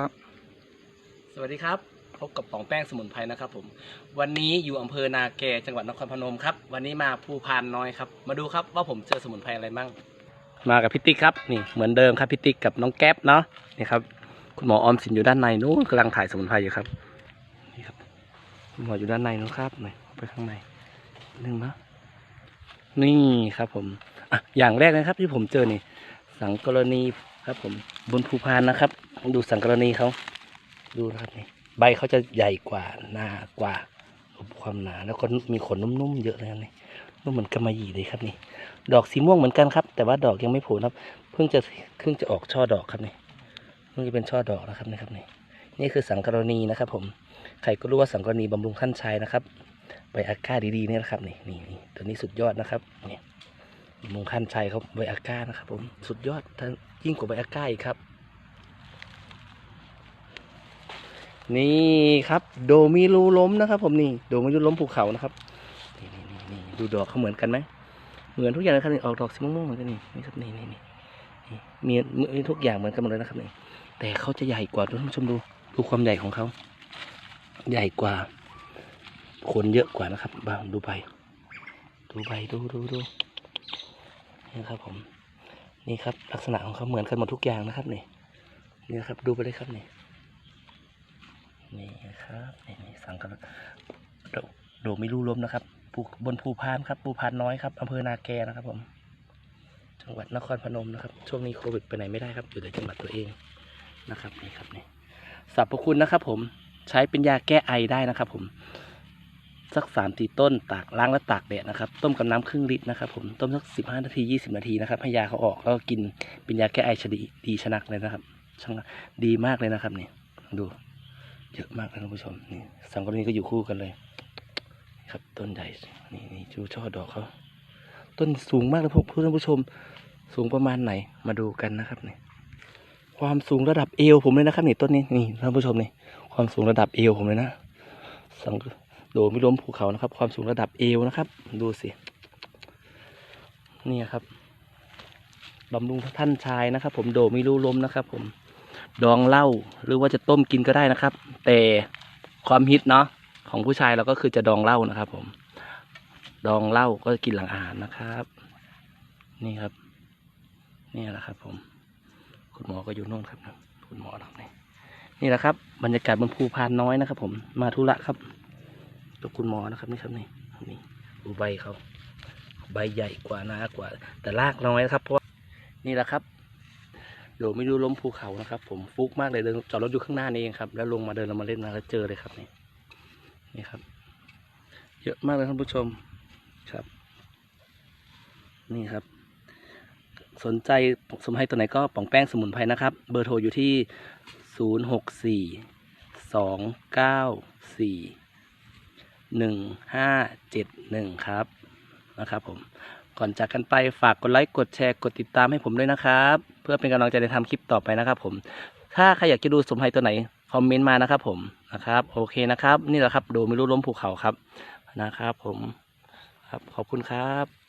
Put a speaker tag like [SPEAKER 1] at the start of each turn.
[SPEAKER 1] ครับ
[SPEAKER 2] สวัสดีครับ พบกับป๋องแป้งสมุนไพรนะครับผม วันนี้อยู่อำเภอนาแกจังหวัดนครพนมครับ วันนี้มาภูพานน้อยครับ มาดูครับว่าผมเจอสมุนไพรอะไรบ้าง มากับพี่ติ๊กครับ นี่เหมือนเดิมครับพี่ติ๊กกับน้องแก๊ปเนาะ นี่ครับ คุณหมอออมสินอยู่ด้านในนู้นกำลังถ่ายสมุนไพรอยู่ครับ นี่ครับ คุณหมออยู่ด้านในนู้นครับหน่อยเข้าไปข้างในหนึ่งนะนี่ครับผม อะ อย่างแรกนะครับที่ผมเจอนี่ สังกรณีครับผมบนภูพานนะครับ ดูสังกรณีเขาดูนะครับนี่ใบเขาจะใหญ่กว่าหนากว่าความหนาแล้วก็มีขนนุ่มๆเยอะเลยครับนี่นุ่มเหมือนกำมะหยี่เลยครับนี่ ดอกสีม่วงเหมือนกันครับ แต่ว่าดอกยังไม่ผุครับ เพิ่งจะเพิ่งจะออกช่อดอกครับนี่เพิ่งจะเป็นช่อดอกนะครับนะครับนี่นี่คือสังกรณีนะครับ ผมใครก็รู้ว่าสังกรณีบำรุงท่านชายนะครับใบอาก้าดีๆเนี่ยนะครับนี่นี่ตัวนี้สุดยอดนะครับนี่ำรุงท่านชายเขาใบอาก้านะครับผมสุดยอดท่านยิ่งกว่าใบอาก้าอีกครับ นี่ครับโดมิรูล้มนะครับ ผมนี่โดมิรูล้มภูเขานะครับนี่นี่นี่นี่ดูดอกเขาเหมือนกันไหมเหมือนทุกอย่างเลยครับนี่ออกดอกสีม่วงๆเหมือนกันนี่นี่ครับนี่นี่นี่มีมีทุกอย่างเหมือนกันหมดเลยนะครับนี่แต่เขาจะใหญ่กว่าท่านผู้ชมดูดูความใหญ่ของเขาใหญ่กว่าขนเยอะกว่านะครับบ้างดูใบดูใบดูดูดู นี่ครับผมนี่ครับลักษณะของเขาเหมือนกันหมดทุกอย่างนะครับนี่นี่นะครับดูไปเลยครับนี่นี่นะครับนี่นี่สังกัดโดดไม่รู้ล้มนะครับภูบนภูพานครับภูพานน้อยครับอำเภอนาแกนะครับผม จังหวัดนครพนมนะครับ ช่วงนี้โควิดไปไหนไม่ได้ครับ อยู่ในจังหวัดตัวเองนะครับนี่ครับนี่สรรพคุณนะครับ ผมใช้เป็นยาแก้ไอได้นะครับ ผม สักสามตีต้นตากล้างและตากแดดนะครับ ต้มกับน้ำครึ่งลิตรนะครับ ผมต้มสักสิบห้านาทียี่สิบนาทีนะครับให้ยาเขาออกแล้วก็กินเป็นยาแก้ไอชดีดีชนักเลยนะครับช่างดีมากเลยนะครับนี่ดูเยอะมากนะท่านผู้ชมนี่สังกรณีก็อยู่คู่กันเลย ครับต้นใหญ่นี่นี่ชูช่อดอกเขาต้นสูงมากเลยพวกท่านผู้ชม สูงประมาณไหนมาดูกันนะครับนี่ความสูงระดับเอวผมเลยนะครับนี่ต้นนี้นี่ท่านผู้ชมนี่ความสูงระดับเอวผมเลยนะสัง โดดไม่ล้มภูเขานะครับ ความสูงระดับเอวนะครับ ดูสินี่ครับบำรุงท่านชายนะครับ ผมโดดไม่รู้ล้มนะครับ ผมดองเหล้าหรือว่าจะต้มกินก็ได้นะครับ แต่ความฮิตเนาะของผู้ชายเราก็คือจะดองเหล้านะครับ ผม ดองเหล้าก็กินหลังอาหารนะครับ นี่ครับ นี่แหละครับ ผม คุณหมอก็อยู่โน่นครับ คุณหมอเราเนี่ยนี่แหละครับ บรรยากาศบนภูพานน้อยนะครับ ผมมาธุระครับ ตัวคุณหมอนะครับนี่ครับนี่นี่ดูใบเขาใบใหญ่กว่าหนากว่า แต่รากน้อยนะครับ เพราะนี่แหละครับโดดไม่รู้ล้มภูเขานะครับ ผมฟุกมากเลยเดินจอดรถอยู่ข้างหน้านี่เองครับ แล้วลงมาเดินเรามาเล่นมาแล้วเจอเลยครับนี่นี่ครับ เยอะมากเลยท่านผู้ชมครับ นี่ครับ สนใจสมุนไพรตัวไหนก็ป่องแป้งสมุนไพรนะครับ เบอร์โทรอยู่ที่ศูนย์หกสี่ หนึ่งห้าเจ็ดหนึ่งครับนะครับผมก่อนจากกันไปฝากกดไลค์กดแชร์กดติดตามให้ผมด้วยนะครับ เพื่อเป็นกำลังใจในทำคลิปต่อไปนะครับผม ถ้าใครอยากจะดูสมภัยตัวไหนคอมเมนต์มานะครับผมนะครับโอเคนะครับ นี่แหละครับดูไม่รู้ล้มภูเขาครับนะครับผมครับขอบคุณครับ